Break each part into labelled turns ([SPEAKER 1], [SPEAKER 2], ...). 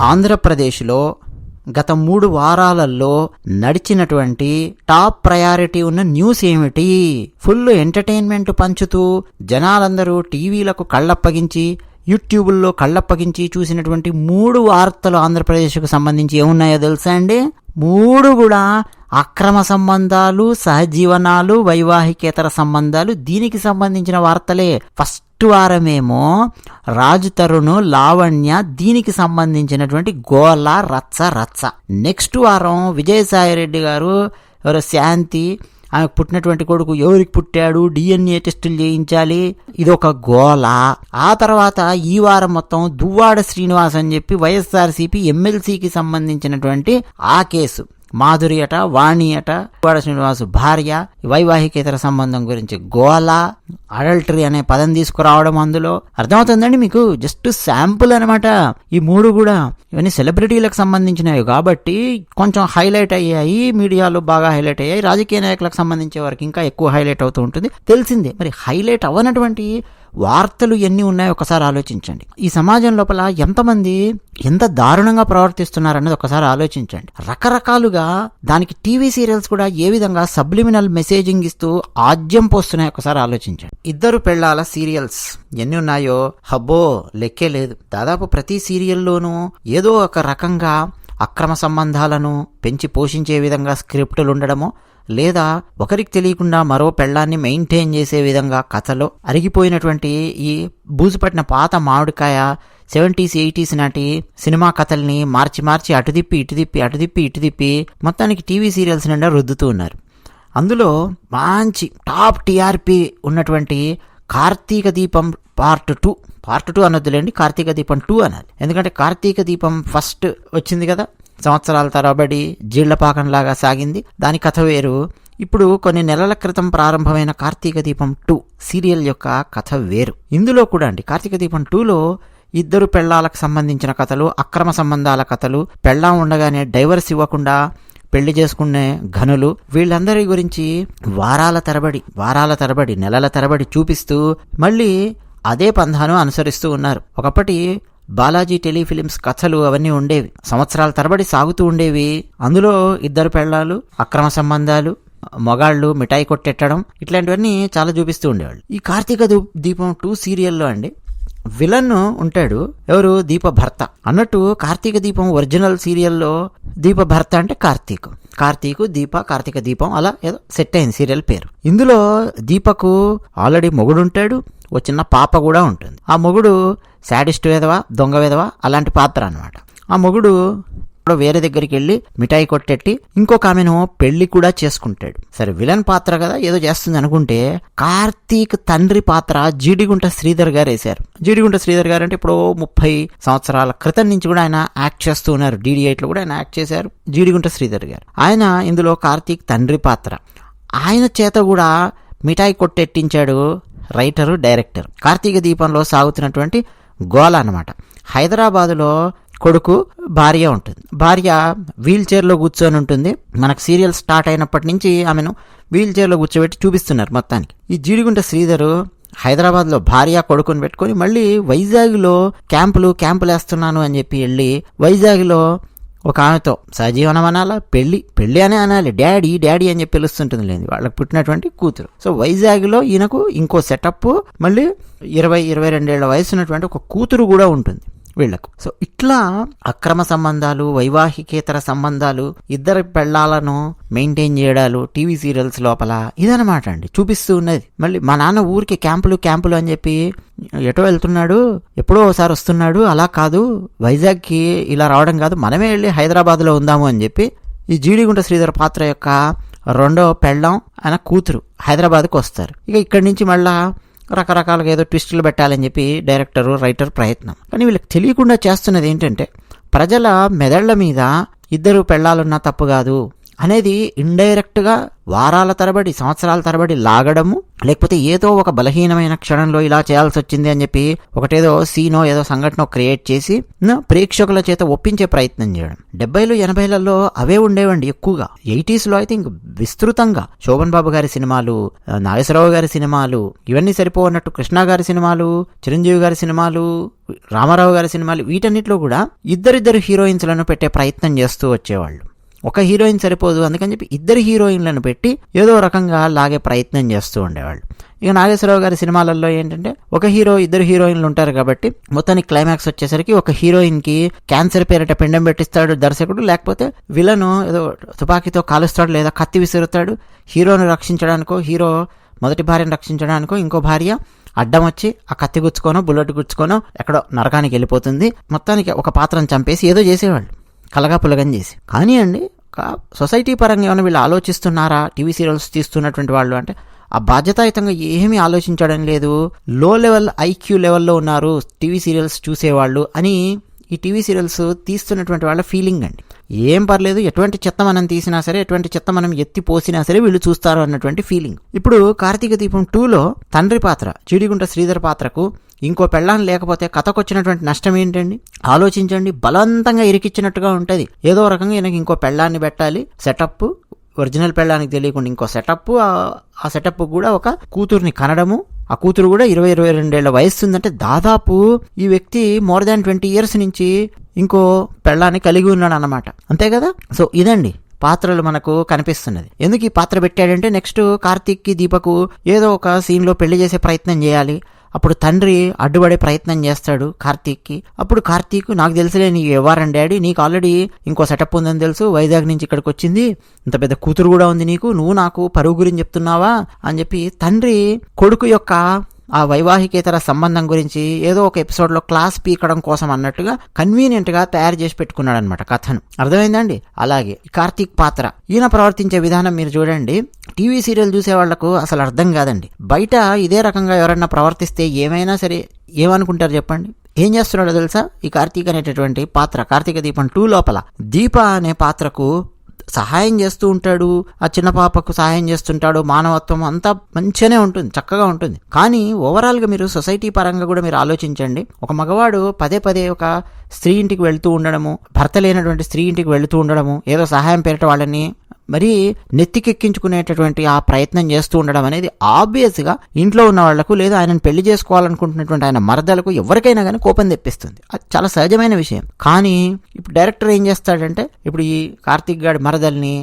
[SPEAKER 1] ఆంధ్రప్రదేశ్లో గత మూడు వారాలలో నడిచినటువంటి టాప్ ప్రయారిటీ ఉన్న న్యూస్ ఏమిటి? ఫుల్ ఎంటర్టైన్మెంట్ పంచుతూ జనాలందరూ టీవీలకు కళ్ళప్పగించి యూట్యూబుల్లో కళ్ళప్పగించి చూసినటువంటి మూడు వార్తలు ఆంధ్రప్రదేశ్కు సంబంధించి ఏమున్నాయో తెలుసా అండి? మూడు కూడా అక్రమ సంబంధాలు సహజీవనాలు వైవాహికేతర సంబంధాలు దీనికి సంబంధించిన వార్తలే. ఫస్ట్ వారమేమో రాజు తరుణ్ లావణ్య దీనికి సంబంధించినటువంటి గోల రచ్చ రచ్చ నెక్స్ట్ వారం విజయసాయిరెడ్డి గారు ఎవరో శాంతి ఆమెకు పుట్టినటువంటి కొడుకు ఎవరికి పుట్టాడు డిఎన్ఏ టెస్టులు చేయించాలి ఇది ఒక గోల ఆ తర్వాత ఈ వారం మొత్తం దువ్వాడ శ్రీనివాస్ అని చెప్పి వైఎస్ఆర్సీపీ ఎమ్మెల్సీకి సంబంధించినటువంటి ఆ కేసు. మాధురి అట వాణి అట దువ్వాడ శ్రీనివాస్ భార్య వైవాహికేతర సంబంధం గురించి గోల అడల్టరీ అనే పదం తీసుకురావడం అందులో అర్థమవుతుందండి మీకు? జస్ట్ శాంపుల్ అనమాట ఈ మూడు కూడా ఇవన్నీ సెలబ్రిటీలకు సంబంధించినవి కాబట్టి కొంచెం హైలైట్ అయ్యాయి మీడియాలో బాగా హైలైట్ అయ్యాయి. రాజకీయ నాయకులకు సంబంధించే వరకు ఇంకా ఎక్కువ హైలైట్ అవుతూ ఉంటుంది. తెలిసిందే మరి హైలైట్ అవ్వనటువంటి వార్తలు ఎన్ని ఉన్నాయో ఒకసారి ఆలోచించండి. ఈ సమాజం లోపల ఎంతమంది ఎంత దారుణంగా ప్రవర్తిస్తున్నారన్నది ఒకసారి ఆలోచించండి. రకరకాలుగా దానికి టీవీ సీరియల్స్ కూడా ఏ విధంగా సబ్లిమినల్ మెసేజింగ్ ఇస్తూ ఆజ్యం పోస్తున్నాయి ఒకసారి ఆలోచించండి. ఇద్దరు పెళ్ళాల సీరియల్స్ ఎన్ని ఉన్నాయో హబ్బో లెక్కే లేదు. దాదాపు ప్రతి సీరియల్లోనూ ఏదో ఒక రకంగా అక్రమ సంబంధాలను పెంచి పోషించే విధంగా స్క్రిప్టులు ఉండడమో లేదా ఒకరికి తెలియకుండా మరో పెళ్ళాన్ని మెయింటైన్ చేసే విధంగా కథలో అరిగిపోయినటువంటి ఈ బూజుపట్టిన పాత మామిడికాయ సెవెంటీస్ ఎయిటీస్ నాటి సినిమా కథల్ని మార్చి మార్చి అటుదిప్పి ఇటుదిప్పి అటుదిప్పి ఇటుదిప్పి మొత్తానికి టీవీ సీరియల్స్ నిండా రుద్దుతూ ఉన్నారు. అందులో మంచి టాప్ టీఆర్పీ ఉన్నటువంటి Karthika Deepam part two. Part two అనొద్దులేండి Karthika Deepam two అనాలి. ఎందుకంటే కార్తీక దీపం ఫస్ట్ వచ్చింది కదా సంవత్సరాల తరబడి జీళ్ళపాకంలాగా సాగింది. దాని కథ వేరు. ఇప్పుడు కొన్ని నెలల క్రితం ప్రారంభమైన కార్తీక దీపం టూ సీరియల్ యొక్క కథ వేరు. ఇందులో కూడా అండి కార్తీక దీపం టూలో ఇద్దరు పెళ్ళాలకు సంబంధించిన కథలు అక్రమ సంబంధాల కథలు పెళ్ళాం ఉండగానే డైవర్స్ ఇవ్వకుండా పెళ్ళి చేసుకునే ఘనులు వీళ్ళందరి గురించి వారాల తరబడి వారాల తరబడి నెలల తరబడి చూపిస్తూ మళ్ళీ అదే పంధాను అనుసరిస్తూ ఉన్నారు. ఒకప్పటి బాలాజీ టెలిఫిలిమ్స్ కథలు అవన్నీ ఉండేవి. సంవత్సరాల తరబడి సాగుతూ ఉండేవి. అందులో ఇద్దరు పెళ్ళాలు అక్రమ సంబంధాలు మొగాళ్ళు మిఠాయి కొట్టెట్టడం ఇట్లాంటివన్నీ చాలా చూపిస్తూ ఉండేవాళ్ళు. ఈ కార్తీక దీపం టూ సీరియల్లో అండి. విలన్ ఉంటాడు. ఎవరు? దీప భర్త అన్నట్టు కార్తీక దీపం ఒరిజినల్ సీరియల్లో దీప భర్త అంటే కార్తీక్. కార్తీకు దీప కార్తీక దీపం అలా ఏదో సెట్ అయింది సీరియల్ పేరు. ఇందులో దీపకు ఆల్రెడీ మొగుడుంటాడు ఓ చిన్న పాప కూడా ఉంటుంది. ఆ మొగుడు శాడిస్ట్ విధవా దొంగ విధవా అలాంటి పాత్ర అన్నమాట. ఆ మొగుడు ఎక్కడో వేరే దగ్గరికి వెళ్ళి మిఠాయి కొట్టెట్టి ఇంకొక ఆమెను పెళ్ళి కూడా చేసుకుంటాడు. సరే విలన్ పాత్ర కదా ఏదో చేస్తుంది అనుకుంటే కార్తీక్ తండ్రి పాత్ర జీడిగుంట శ్రీధర్ గారు వేశారు. జీడిగుంట శ్రీధర్ గారు అంటే ఇప్పుడు ముప్పై సంవత్సరాల క్రితం నుంచి కూడా ఆయన యాక్ట్ చేస్తూ ఉన్నారు. డీడీ లో కూడా ఆయన యాక్ట్ చేశారు జీడిగుంట శ్రీధర్ గారు. ఆయన ఇందులో కార్తీక్ తండ్రి పాత్ర. ఆయన చేత కూడా మిఠాయి కొట్టెట్టించాడు రైటరు డైరెక్టర్. కార్తీక దీపంలో సాగుతున్నటువంటి గోల అనమాట హైదరాబాదులో కొడుకు భార్య ఉంటుంది. భార్య వీల్ చైర్లో కూర్చొని ఉంటుంది. మనకు సీరియల్ స్టార్ట్ అయినప్పటి నుంచి ఆమెను వీల్ చైర్లో కూర్చోబెట్టి చూపిస్తున్నారు మొత్తానికి. ఈ జీడిగుంట శ్రీధరు హైదరాబాద్లో భార్య కొడుకుని పెట్టుకొని మళ్ళీ వైజాగ్లో క్యాంపులు క్యాంపులు వేస్తున్నాను అని చెప్పి వెళ్ళి వైజాగ్లో ఒక ఆమెతో సజీవనం అనాలా? పెళ్ళి పెళ్ళి అనే అనాలి. డాడీ డాడీ అని చెప్పి పిలుస్తుంటుంది లేదు వాళ్ళకి పుట్టినటువంటి కూతురు. సో వైజాగ్లో ఈయనకు ఇంకో సెటప్ మళ్ళీ ఇరవై ఇరవై రెండేళ్ళ వయసు ఉన్నటువంటి ఒక కూతురు కూడా ఉంటుంది. వీళ్ళకు. సో ఇట్లా అక్రమ సంబంధాలు వైవాహికేతర సంబంధాలు ఇద్దరి పెళ్ళాలను మెయింటైన్ చేయడాలు టీవీ సీరియల్స్ లోపల ఇదనమాట అండి. చూపిస్తూ ఉన్నది. మళ్ళీ మా నాన్న ఊరికి క్యాంపులు క్యాంపులు అని చెప్పి ఎటో వెళ్తున్నాడు ఎప్పుడో ఒకసారి వస్తున్నాడు అలా కాదు వైజాగ్కి ఇలా రావడం కాదు మనమే వెళ్ళి హైదరాబాద్లో ఉందాము అని చెప్పి ఈ జీడిగుంట శ్రీధర్ పాత్ర యొక్క రెండో పెళ్ళం ఆయన కూతురు హైదరాబాద్కు వస్తారు. ఇక ఇక్కడి నుంచి మళ్ళా రకరకాలుగా ఏదో ట్విస్టులు పెట్టాలని చెప్పి డైరెక్టరు రైటర్ ప్రయత్నం. కానీ వీళ్ళకి తెలియకుండా చేస్తున్నది ఏంటంటే ప్రజల మెదళ్ళ మీద ఇద్దరు పెళ్ళాలున్నా తప్పు కాదు. అనేది ఇండైరెక్ట్గా వారాల తరబడి సంవత్సరాల తరబడి లాగడము లేకపోతే ఏదో ఒక బలహీనమైన క్షణంలో ఇలా చేయాల్సి వచ్చింది అని చెప్పి ఒకటేదో సీనో ఏదో సంఘటన క్రియేట్ చేసి ప్రేక్షకుల చేత ఒప్పించే ప్రయత్నం చేయడం. డెబ్బైలు ఎనభైలలో అవే ఉండేవండి ఎక్కువగా. ఎయిటీస్లో ఐ అయితే ఇంక విస్తృతంగా శోభన్ బాబు గారి సినిమాలు నాగేశ్వరరావు గారి సినిమాలు ఇవన్నీ సరిపోనట్టు కృష్ణ గారి సినిమాలు చిరంజీవి గారి సినిమాలు రామారావు గారి సినిమాలు వీటన్నిటిలో కూడా ఇద్దరిద్దరు హీరోయిన్స్లను పెట్టే ప్రయత్నం చేస్తూ వచ్చేవాళ్ళు. ఒక హీరోయిన్ సరిపోదు. అందుకని చెప్పి ఇద్దరు హీరోయిన్లను పెట్టి ఏదో రకంగా లాగే ప్రయత్నం చేస్తూ ఉండేవాళ్ళు. ఇక నాగేశ్వరరావు గారి సినిమాలలో ఏంటంటే ఒక హీరో ఇద్దరు హీరోయిన్లు ఉంటారు కాబట్టి మొత్తానికి క్లైమాక్స్ వచ్చేసరికి ఒక హీరోయిన్కి క్యాన్సర్ పేరిట పిండం పెట్టిస్తాడు దర్శకుడు లేకపోతే విలను ఏదో తుపాకీతో కాలుస్తాడు లేదా కత్తి విసురుతాడు. హీరోను రక్షించడానికో హీరో మొదటి భార్యను రక్షించడానికో ఇంకో భార్య అడ్డం వచ్చి ఆ కత్తి గుచ్చుకోనో బుల్లెట్ గుచ్చుకోనో ఎక్కడో నరకానికి వెళ్ళిపోతుంది. మొత్తానికి ఒక పాత్రను చంపేసి ఏదో చేసేవాళ్ళు. కలగా పులగం చేసి. కానీ అండి సొసైటీ పరంగా ఏమైనా వీళ్ళు ఆలోచిస్తున్నారా? టీవీ సీరియల్స్ తీస్తున్నటువంటి వాళ్ళు అంటే ఆ బాధ్యతాయుతంగా ఏమీ ఆలోచించడం లేదు. లో లెవెల్ ఐక్యూ లెవెల్లో ఉన్నారు టీవీ సీరియల్స్ చూసేవాళ్ళు అని ఈ టీవీ సీరియల్స్ తీస్తున్నటువంటి వాళ్ళ ఫీలింగ్ అండి. ఏం పర్లేదు ఎటువంటి చెత్త మనం తీసినా సరే ఎటువంటి చెత్త మనం ఎత్తి పోసినా సరే వీళ్ళు చూస్తారు అన్నటువంటి ఫీలింగ్. ఇప్పుడు కార్తీక దీపం టూలో తండ్రి పాత్ర చీడిగుంట శ్రీధర్ పాత్రకు ఇంకో పెళ్ళాన్ని లేకపోతే కథకొచ్చినటువంటి నష్టం ఏంటండి ఆలోచించండి. బలవంతంగా ఇరికిచ్చినట్టుగా ఉంటుంది. ఏదో రకంగా ఈయనకి ఇంకో పెళ్ళాన్ని పెట్టాలి. సెటప్ ఒరిజినల్ పెళ్ళానికి తెలియకుండా ఇంకో సెటప్ ఆ సెటప్ కూడా ఒక కూతుర్ని కనడము. ఆ కూతురు కూడా ఇరవై ఇరవై రెండేళ్ళ వయస్సు ఉందంటే దాదాపు ఈ వ్యక్తి మోర్ దాన్ ట్వంటీ ఇయర్స్ నుంచి ఇంకో పెళ్ళాన్ని కలిగి ఉన్నాడు అనమాట అంతే కదా? సో ఇదండి పాత్రలు మనకు కనిపిస్తున్నది. ఎందుకు ఈ పాత్ర పెట్టాడంటే నెక్స్ట్ కార్తీక్కి దీపకు ఏదో ఒక సీన్లో పెళ్ళి చేసే ప్రయత్నం చేయాలి. అప్పుడు తండ్రి అడ్డుపడే ప్రయత్నం చేస్తాడు కార్తీక్కి. అప్పుడు కార్తీక్ నాకు తెలుసులే నీ వ్యవహారం డాడీ? నీకు ఆల్రెడీ ఇంకో సెటప్ ఉందని తెలుసు. వైజాగ్ నుంచి ఇక్కడికి వచ్చింది. ఇంత పెద్ద కూతురు కూడా ఉంది నీకు. నువ్వు నాకు పరువు గురించి చెప్తున్నావా? అని చెప్పి తండ్రి కొడుకు యొక్క ఆ వైవాహికేతర సంబంధం గురించి ఏదో ఒక ఎపిసోడ్లో క్లాస్ పీకడం కోసం అన్నట్టుగా కన్వీనియంట్గా తయారు చేసి పెట్టుకున్నాడు అనమాట కథను అర్థమైందండి అలాగే కార్తీక్ పాత్ర. ఈయన ప్రవర్తించే విధానం మీరు చూడండి. టీవీ సీరియల్ చూసే వాళ్ళకు అసలు అర్థం కాదండి. బయట ఇదే రకంగా ఎవరన్నా ప్రవర్తిస్తే ఏమైనా సరే ఏమనుకుంటారు చెప్పండి? ఏం చేస్తున్నాడో తెలుసా? ఈ కార్తీక్ అనేటటువంటి పాత్ర కార్తీక దీపం టూ లోపల. దీప అనే పాత్రకు సహాయం చేస్తూ ఉంటాడు ఆ చిన్న పాపకు సహాయం చేస్తుంటాడు మానవత్వం అంతా మంచిగానే ఉంటుంది చక్కగా ఉంటుంది. కానీ ఓవరాల్గా మీరు సొసైటీ పరంగా కూడా మీరు ఆలోచించండి. ఒక మగవాడు పదే పదే ఒక స్త్రీ ఇంటికి వెళ్తూ ఉండడము భర్త లేనటువంటి స్త్రీ ఇంటికి వెళుతూ ఉండడము ఏదో సహాయం పేరిట వాళ్ళని మరి నెత్తికెక్కించుకునేటటువంటి ఆ ప్రయత్నం చేస్తూ ఉండడం అనేది ఆబ్వియస్గా ఇంట్లో ఉన్న వాళ్ళకు లేదా ఆయనను పెళ్ళి చేసుకోవాలనుకుంటున్నటువంటి ఆయన మరదలకు ఎవరికైనా కానీ కోపం తెప్పిస్తుంది. అది చాలా సహజమైన విషయం. కానీ ఇప్పుడు డైరెక్టర్ ఏం చేస్తాడంటే ఇప్పుడు ఈ కార్తీక్ గాడి మరదల్ని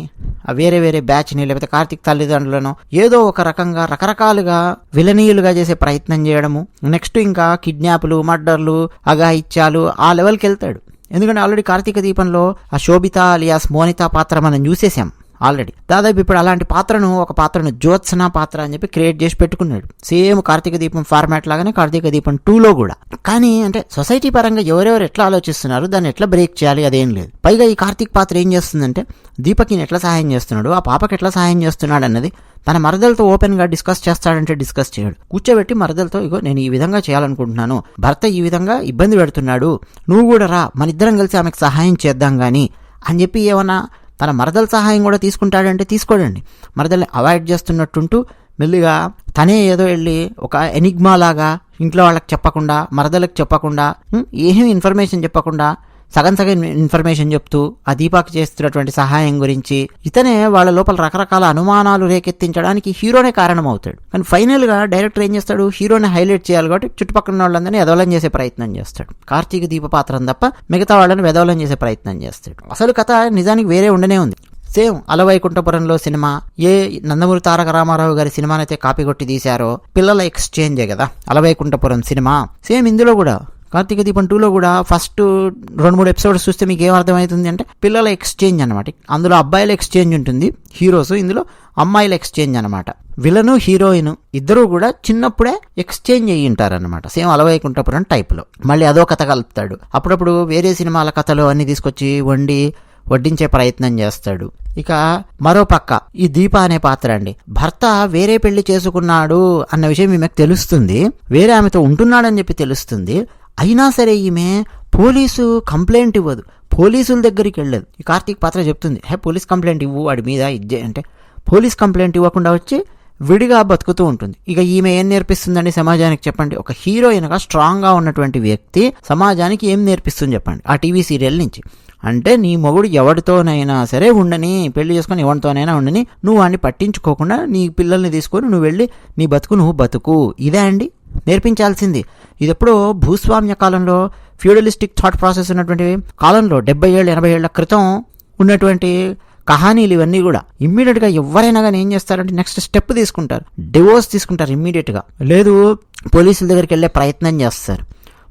[SPEAKER 1] వేరే వేరే బ్యాచ్ని లేకపోతే కార్తీక్ తల్లిదండ్రులను ఏదో ఒక రకంగా రకరకాలుగా విలనీయులుగా చేసే ప్రయత్నం చేయడము నెక్స్ట్ ఇంకా కిడ్నాప్లు మర్డర్లు అఘాయిత్యాలు ఆ లెవెల్కి వెళ్తాడు. ఎందుకంటే ఆల్రెడీ కార్తీక దీపంలో ఆ శోభిత అలియాస్ మోనిత పాత్ర మనం చూసేసాం ఆల్రెడీ. దాదాపు ఇప్పుడు అలాంటి పాత్రను ఒక పాత్రను జ్యోత్సన పాత్ర అని చెప్పి క్రియేట్ చేసి పెట్టుకున్నాడు. సేమ్ కార్తీక దీపం ఫార్మాట్ లాగానే కార్తీక దీపం టూలో కూడా. కానీ అంటే సొసైటీ పరంగా ఎవరెవరు ఎట్లా ఆలోచిస్తున్నారు దాన్ని ఎట్లా బ్రేక్ చేయాలి అదేం లేదు. పైగా ఈ కార్తీక్ పాత్ర ఏం చేస్తుందంటే దీపక్ని ఎట్లా సహాయం చేస్తున్నాడు ఆ పాపకి ఎట్లా సహాయం చేస్తున్నాడు అన్నది తన మరదలతో ఓపెన్గా డిస్కస్ చేస్తాడంటే డిస్కస్ చేయడు. కూర్చోబెట్టి మరదలతో ఇగో నేను ఈ విధంగా చేయాలనుకుంటున్నాను. భర్త ఈ విధంగా ఇబ్బంది పెడుతున్నాడు. నువ్వు కూడా రా మన ఇద్దరం కలిసి ఆమెకు సహాయం చేద్దాం గాని అని చెప్పి ఏమన్నా తన మరదల సహాయం కూడా తీసుకుంటాడంటే తీసుకోడండి. మరదల్ని అవాయిడ్ చేస్తున్నట్టుంటూ మెల్లిగా తనే ఏదో వెళ్ళి ఒక ఎనిగ్మా లాగా ఇంట్లో వాళ్ళకి చెప్పకుండా మరదలకు చెప్పకుండా ఏమీ ఇన్ఫర్మేషన్ చెప్పకుండా సగం సగం ఇన్ఫర్మేషన్ చెప్తూ ఆ దీపాకి చేస్తున్నటువంటి సహాయం గురించి ఇతనే వాళ్ళ లోపల రకరకాల అనుమానాలు రేకెత్తించడానికి హీరోనే కారణమవుతాడు. కానీ ఫైనల్గా డైరెక్టర్ ఏం చేస్తాడు? హీరోని హైలైట్ చేయాలి కాబట్టి చుట్టుపక్కల వాళ్ళందరినీ ఎదవలం చేసే ప్రయత్నం చేస్తాడు. కార్తీక దీప పాత్రం తప్ప మిగతా వాళ్ళని వెదవలం చేసే ప్రయత్నం చేస్తాడు. అసలు కథ నిజానికి వేరే ఉండనే ఉంది. సేమ్ అలవైకుంఠపురంలో సినిమా ఏ నందమూరి తారక రామారావు గారి సినిమానైతే కాపీ కొట్టి తీశారో పిల్లల ఎక్స్చేంజే కదా అలవైకుంఠపురం సినిమా. సేమ్ ఇందులో కూడా కార్తీక దీపం టూలో కూడా ఫస్ట్ రెండు మూడు ఎపిసోడ్స్ చూస్తే మీకు ఏం అర్థమవుతుంది అంటే పిల్లల ఎక్స్చేంజ్ అనమాట అందులో అబ్బాయిల ఎక్స్చేంజ్ ఉంటుంది హీరోస్ ఇందులో అమ్మాయిల ఎక్స్చేంజ్ అనమాట విలను హీరోయిన్ ఇద్దరూ కూడా చిన్నప్పుడే ఎక్స్చేంజ్ అయ్యి ఉంటారనమాట సేమ్ అలవైకుంటపురం టైప్లో మళ్ళీ అదో కథ కలుపుతాడు. అప్పుడప్పుడు వేరే సినిమాల కథలు అన్ని తీసుకొచ్చి వండి వడ్డించే ప్రయత్నం చేస్తాడు. ఇక మరో పక్క ఈ దీప అనే పాత్ర అండి. భర్త వేరే పెళ్ళి చేసుకున్నాడు అన్న విషయం ఈమెకు తెలుస్తుంది. వేరే ఆమెతో ఉంటున్నాడని చెప్పి తెలుస్తుంది. అయినా సరే ఈమె పోలీసు కంప్లైంట్ ఇవ్వదు. పోలీసుల దగ్గరికి వెళ్ళదు. ఈ కార్తీక్ పాత్ర చెప్తుంది హే పోలీస్ కంప్లైంట్ ఇవ్వు వాడి మీద ఇచ్చే అంటే పోలీస్ కంప్లైంట్ ఇవ్వకుండా వచ్చి విడిగా బతుకుతూ ఉంటుంది. ఇక ఈమె ఏం నేర్పిస్తుందండి సమాజానికి చెప్పండి. ఒక హీరోయిన్గా స్ట్రాంగ్గా ఉన్నటువంటి వ్యక్తి సమాజానికి ఏం నేర్పిస్తుంది చెప్పండి ఆ టీవీ సీరియల్ నుంచి. అంటే నీ మొగుడు ఎవరితోనైనా సరే ఉండని పెళ్ళి చేసుకొని ఎవరితోనైనా ఉండని నువ్వు వాడిని పట్టించుకోకుండా నీ పిల్లల్ని తీసుకొని నువ్వు వెళ్ళి నీ బతుకు నువ్వు బతుకు. ఇదే అండి? నేర్పించాల్సింది. ఇది ఎప్పుడో భూస్వామ్య కాలంలో ఫ్యూడలిస్టిక్ థాట్ ప్రాసెస్ ఉన్నటువంటి కాలంలో డెబ్బై ఏళ్ళు ఎనభై ఏళ్ళ క్రితం ఉన్నటువంటి కహానీలు ఇవన్నీ కూడా ఇమ్మీడియట్గా ఎవరైనా కానీ ఏం చేస్తారంటే నెక్స్ట్ స్టెప్ తీసుకుంటారు. డివోర్స్ తీసుకుంటారు ఇమ్మీడియట్గా. లేదు పోలీసుల దగ్గరికి వెళ్ళే ప్రయత్నం చేస్తారు.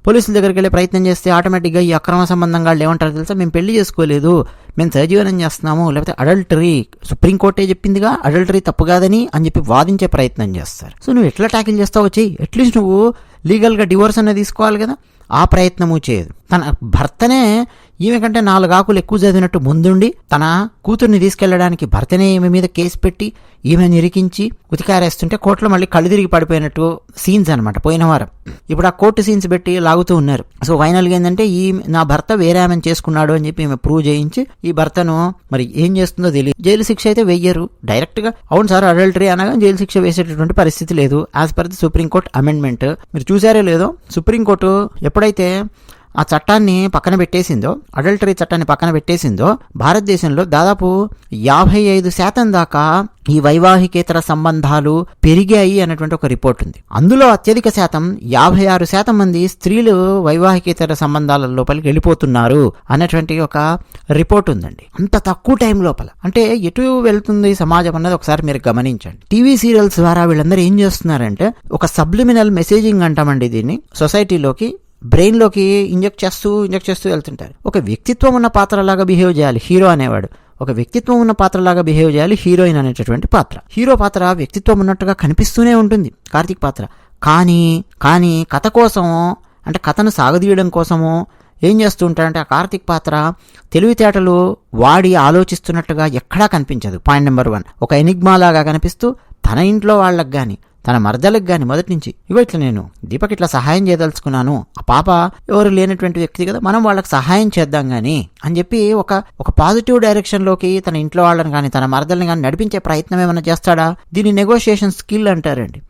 [SPEAKER 1] పోలీసుల దగ్గరికి వెళ్ళే ప్రయత్నం చేస్తే ఆటోమేటిక్గా ఈ అక్రమ సంబంధం వాళ్ళు ఏమంటారు తెలుసా? మేము పెళ్ళి చేసుకోలేదు. మేము సహజీవనం చేస్తున్నాము. లేకపోతే అడల్టరీ సుప్రీంకోర్టే చెప్పిందిగా అడల్టరీ తప్పు కాదని అని చెప్పి వాదించే ప్రయత్నం చేస్తారు. సో నువ్వు ఎట్లా ట్యాకిల్ చేస్తావు వచ్చి అట్లీస్ట్ నువ్వు లీగల్గా డివోర్స్ అనేది తీసుకోవాలి కదా. ఆ ప్రయత్నము చేయదు. తన భర్తనే ఈమె కంటే నాలుగు ఆకులు ఎక్కువ చదివినట్టు ముందుండి తన కూతుర్ని తీసుకెళ్ళడానికి భర్తనే ఈమె మీద కేసు పెట్టి ఈమె నిరికించి ఉతికారేస్తుంటే కోర్టులో మళ్ళీ కళ్ళు తిరిగి పడిపోయినట్టు సీన్స్ అనమాట పోయిన వారం. ఇప్పుడు ఆ కోర్టు సీన్స్ పెట్టి లాగుతూ ఉన్నారు. సో ఫైనల్గా ఏంటంటే ఈ నా భర్త వేరే ఆమెను చేసుకున్నాడు అని చెప్పి ఈమె ప్రూవ్ చేయించి ఈ భర్తను మరి ఏం చేస్తుందో తెలియదు. జైలు శిక్ష అయితే వెయ్యరు. డైరెక్ట్గా అవును సార్ అడల్టరీ అనగా జైలు శిక్ష వేసేటటువంటి పరిస్థితి లేదు. As per the supreme court amendment మీరు చూసారే లేదో సుప్రీంకోర్టు ఎప్పుడైతే ఆ చట్టాన్ని పక్కన పెట్టేసిందో అడల్టరీ చట్టాన్ని పక్కన పెట్టేసిందో భారతదేశంలో దాదాపు యాభై ఐదు శాతం దాకా ఈ వైవాహికేతర సంబంధాలు పెరిగాయి అన్నటువంటి ఒక రిపోర్ట్ ఉంది. అందులో అత్యధిక శాతం యాభై ఆరు శాతం మంది స్త్రీలు వైవాహికేతర సంబంధాల లోపలికి వెళ్ళిపోతున్నారు అన్నటువంటి ఒక రిపోర్ట్ ఉందండి. అంత తక్కువ టైం లోపల. అంటే ఎటు వెళ్తుంది సమాజం అన్నది ఒకసారి మీరు గమనించండి. టీవీ సీరియల్స్ ద్వారా వీళ్ళందరూ ఏం చేస్తున్నారంటే ఒక సబ్లిమినల్ మెసేజింగ్ అంటామండి దీన్ని సొసైటీలోకి బ్రెయిన్లోకి ఇంజెక్ట్ చేస్తూ ఇంజెక్ట్ చేస్తూ వెళ్తుంటారు. ఒక వ్యక్తిత్వం ఉన్న పాత్రలాగా బిహేవ్ చేయాలి హీరో అనేవాడు. ఒక వ్యక్తిత్వం ఉన్న పాత్రలాగా బిహేవ్ చేయాలి హీరోయిన్ అనేటటువంటి పాత్ర. హీరో పాత్ర వ్యక్తిత్వం ఉన్నట్టుగా కనిపిస్తూనే ఉంటుంది కార్తీక్ పాత్ర. కానీ కానీ కథ కోసం అంటే కథను సాగదీయడం కోసము ఏం చేస్తూ ఉంటాడంటే ఆ కార్తీక్ పాత్ర తెలివితేటలు వాడి ఆలోచిస్తున్నట్టుగా ఎక్కడా కనిపించదు. Point number one. ఒక ఎనిగ్మాలాగా కనిపిస్తూ తన ఇంట్లో వాళ్ళకి కానీ తన మరదలకు గాని మొదటి నుంచి ఇగో ఇట్లా నేను దీపక్ ఇట్లా సహాయం చేయదలుచుకున్నాను. ఆ పాప ఎవరు లేనటువంటి వ్యక్తి కదా మనం వాళ్ళకి సహాయం చేద్దాం గాని అని చెప్పి ఒక ఒక పాజిటివ్ డైరెక్షన్లోకి తన ఇంట్లో వాళ్ళని కానీ తన మరదల్ని కానీ నడిపించే ప్రయత్నం ఏమైనా చేస్తాడా? దీన్ని నెగోషియేషన్ స్కిల్ అంటారండి.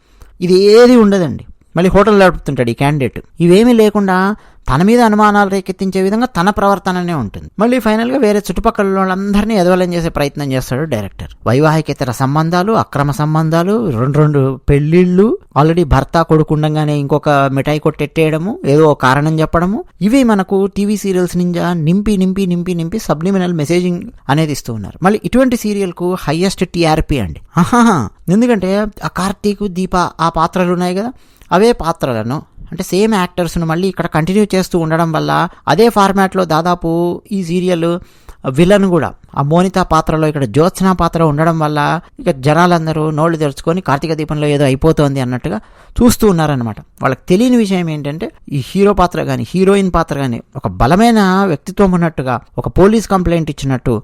[SPEAKER 1] ఇది ఏది ఉండదండి. మళ్ళీ హోటల్ నడుపుతుంటాడు ఈ క్యాండిడేట్. ఇవేమీ లేకుండా తన మీద అనుమానాలు రేకెత్తించే విధంగా తన ప్రవర్తననే ఉంటుంది. మళ్ళీ ఫైనల్గా వేరే చుట్టుపక్కల వాళ్ళందరినీ ఎదవలం చేసే ప్రయత్నం చేస్తాడు డైరెక్టర్. వైవాహికేతర సంబంధాలు అక్రమ సంబంధాలు రెండు రెండు పెళ్ళిళ్ళు ఆల్రెడీ భర్త కొడుకుండగానే ఇంకొక మిఠాయి కొట్టెట్టేయడము ఏదో ఒక కారణం చెప్పడము. ఇవి మనకు టీవీ సీరియల్స్ నింజా నింపి నింపి నింపి నింపి సబ్లిమినల్ మెసేజింగ్ అనేది ఇస్తూ ఉన్నారు. మళ్ళీ ఇటువంటి సీరియల్కు హైయెస్ట్ టీఆర్పీ అండి. ఎందుకంటే ఆ కార్తీక్ దీప ఆ పాత్రలు ఉన్నాయి కదా. అవే పాత్రలను. అంటే సేమ్ యాక్టర్స్ను మళ్ళీ ఇక్కడ కంటిన్యూ చేస్తూ ఉండడం వల్ల అదే ఫార్మాట్లో దాదాపు ఈ సీరియల్ విలన్ కూడా ఆ మోనిత పాత్రలో ఇక్కడ జ్యోత్స్న పాత్ర ఉండడం వల్ల ఇక జనాలందరూ నోళ్ళు తెరుచుకొని కార్తీక దీపంలో ఏదో అయిపోతోంది అన్నట్టుగా చూస్తూ ఉన్నారనమాట వాళ్ళకి తెలియని విషయం ఏంటంటే ఈ హీరో పాత్ర కానీ హీరోయిన్ పాత్ర కానీ ఒక బలమైన వ్యక్తిత్వం ఉన్నట్టుగా ఒక పోలీస్ కంప్లైంట్ ఇచ్చినట్టు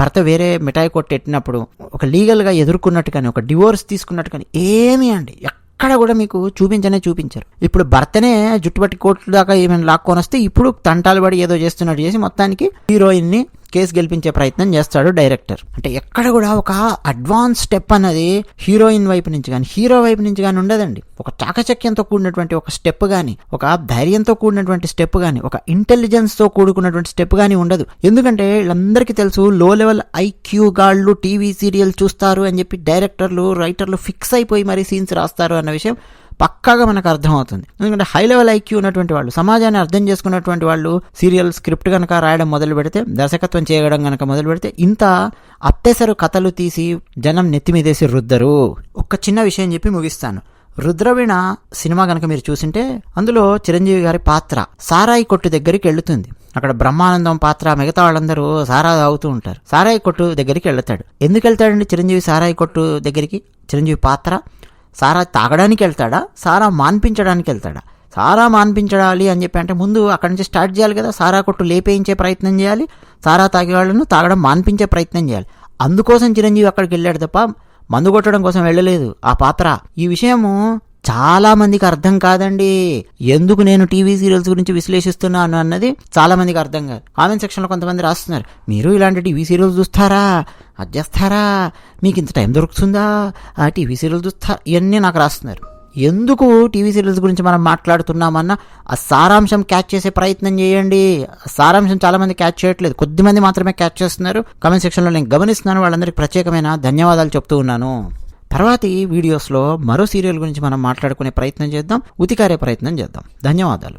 [SPEAKER 1] భర్త వేరే మిఠాయి కొట్టెట్టినప్పుడు ఒక లీగల్గా ఎదుర్కొన్నట్టు కానీ ఒక డివోర్స్ తీసుకున్నట్టు కానీ ఏమీ అండి. ఎక్కడ కూడా మీకు చూపించనే చూపించరు. ఇప్పుడు భర్తనే జుట్టుపట్టి కోట్లు దాకా ఏమైనా లాక్కొని వస్తే ఇప్పుడు తంటాలు పడి ఏదో చేస్తున్నట్టు చేసి మొత్తానికి హీరోయిన్ని కేసు గెలిపించే ప్రయత్నం చేస్తాడు డైరెక్టర్. అంటే ఎక్కడ కూడా ఒక అడ్వాన్స్ స్టెప్ అన్నది హీరోయిన్ వైపు నుంచి కానీ హీరో వైపు నుంచి కానీ ఉండదండి. ఒక చాకచక్యంతో కూడినటువంటి ఒక స్టెప్ కానీ ఒక ధైర్యంతో కూడినటువంటి స్టెప్ కానీ ఒక ఇంటెలిజెన్స్తో కూడుకున్నటువంటి స్టెప్ కానీ ఉండదు. ఎందుకంటే వీళ్ళందరికీ తెలుసు లో లెవెల్ ఐక్యూ గాళ్ళు టీవీ సీరియల్ చూస్తారు అని చెప్పి డైరెక్టర్లు రైటర్లు ఫిక్స్ అయిపోయి మరి సీన్స్ రాస్తారు అన్న విషయం పక్కాగా మనకు అర్థమవుతుంది. ఎందుకంటే హై లెవెల్ ఐక్యూ ఉన్నటువంటి వాళ్ళు సమాజాన్ని అర్థం చేసుకున్నటువంటి వాళ్ళు సీరియల్ స్క్రిప్ట్ కనుక రాయడం మొదలు పెడితే దర్శకత్వం చేయడం కనుక మొదలు పెడితే ఇంత అత్తెసరు కథలు తీసి జనం నెత్తి మీదేసి రుద్దరు. ఒక్క చిన్న విషయం చెప్పి ముగిస్తాను. రుద్రవీణ సినిమా కనుక మీరు చూసింటే అందులో చిరంజీవి గారి పాత్ర సారాయి కొట్టు దగ్గరికి వెళుతుంది అక్కడ బ్రహ్మానందం పాత్ర మిగతా వాళ్ళందరూ సారా తాగుతూ ఉంటారు. సారాయి కొట్టు దగ్గరికి వెళ్తాడు ఎందుకు వెళ్తాడండి చిరంజీవి సారాయి కొట్టు దగ్గరికి? చిరంజీవి పాత్ర సారా తాగడానికి వెళ్తాడా? సారా మాన్పించడానికి వెళ్తాడా? సారా మాన్పించడాలి అని చెప్పి అంటే ముందు అక్కడి నుంచి స్టార్ట్ చేయాలి కదా సారా కొట్టు లేపేయించే ప్రయత్నం చేయాలి సారా తాగేవాళ్ళను తాగడం మాన్పించే ప్రయత్నం చేయాలి. అందుకోసం చిరంజీవి అక్కడికి వెళ్ళాడు తప్ప మందు కొట్టడం కోసం వెళ్ళలేదు. ఆ పాత్ర. ఈ విషయము చాలామందికి అర్థం కాదండి. ఎందుకు నేను టీవీ సీరియల్స్ గురించి విశ్లేషిస్తున్నాను అన్నది చాలామందికి అర్థం కాదు. కామెంట్ సెక్షన్లో కొంతమంది రాస్తున్నారు. మీరు ఇలాంటి టీవీ సీరియల్స్ చూస్తారా? అది చేస్తారా? మీకు ఇంత టైం దొరుకుతుందా? ఆ టీవీ సీరియల్స్ చూస్తా ఇవన్నీ నాకు రాస్తున్నారు. ఎందుకు టీవీ సీరియల్స్ గురించి మనం మాట్లాడుతున్నామన్న ఆ సారాంశం క్యాచ్ చేసే ప్రయత్నం చేయండి. ఆ సారాంశం చాలామంది క్యాచ్ చేయట్లేదు. కొద్ది మంది మాత్రమే క్యాచ్ చేస్తున్నారు. కామెంట్ సెక్షన్లో నేను గమనిస్తున్నాను. వాళ్ళందరికీ ప్రత్యేకమైన ధన్యవాదాలు చెప్తూ ఉన్నాను. తర్వాతి వీడియోస్లో మరో సీరియల్ గురించి మనం మాట్లాడుకునే ప్రయత్నం చేద్దాం. ఉతికారే ప్రయత్నం చేద్దాం. ధన్యవాదాలు.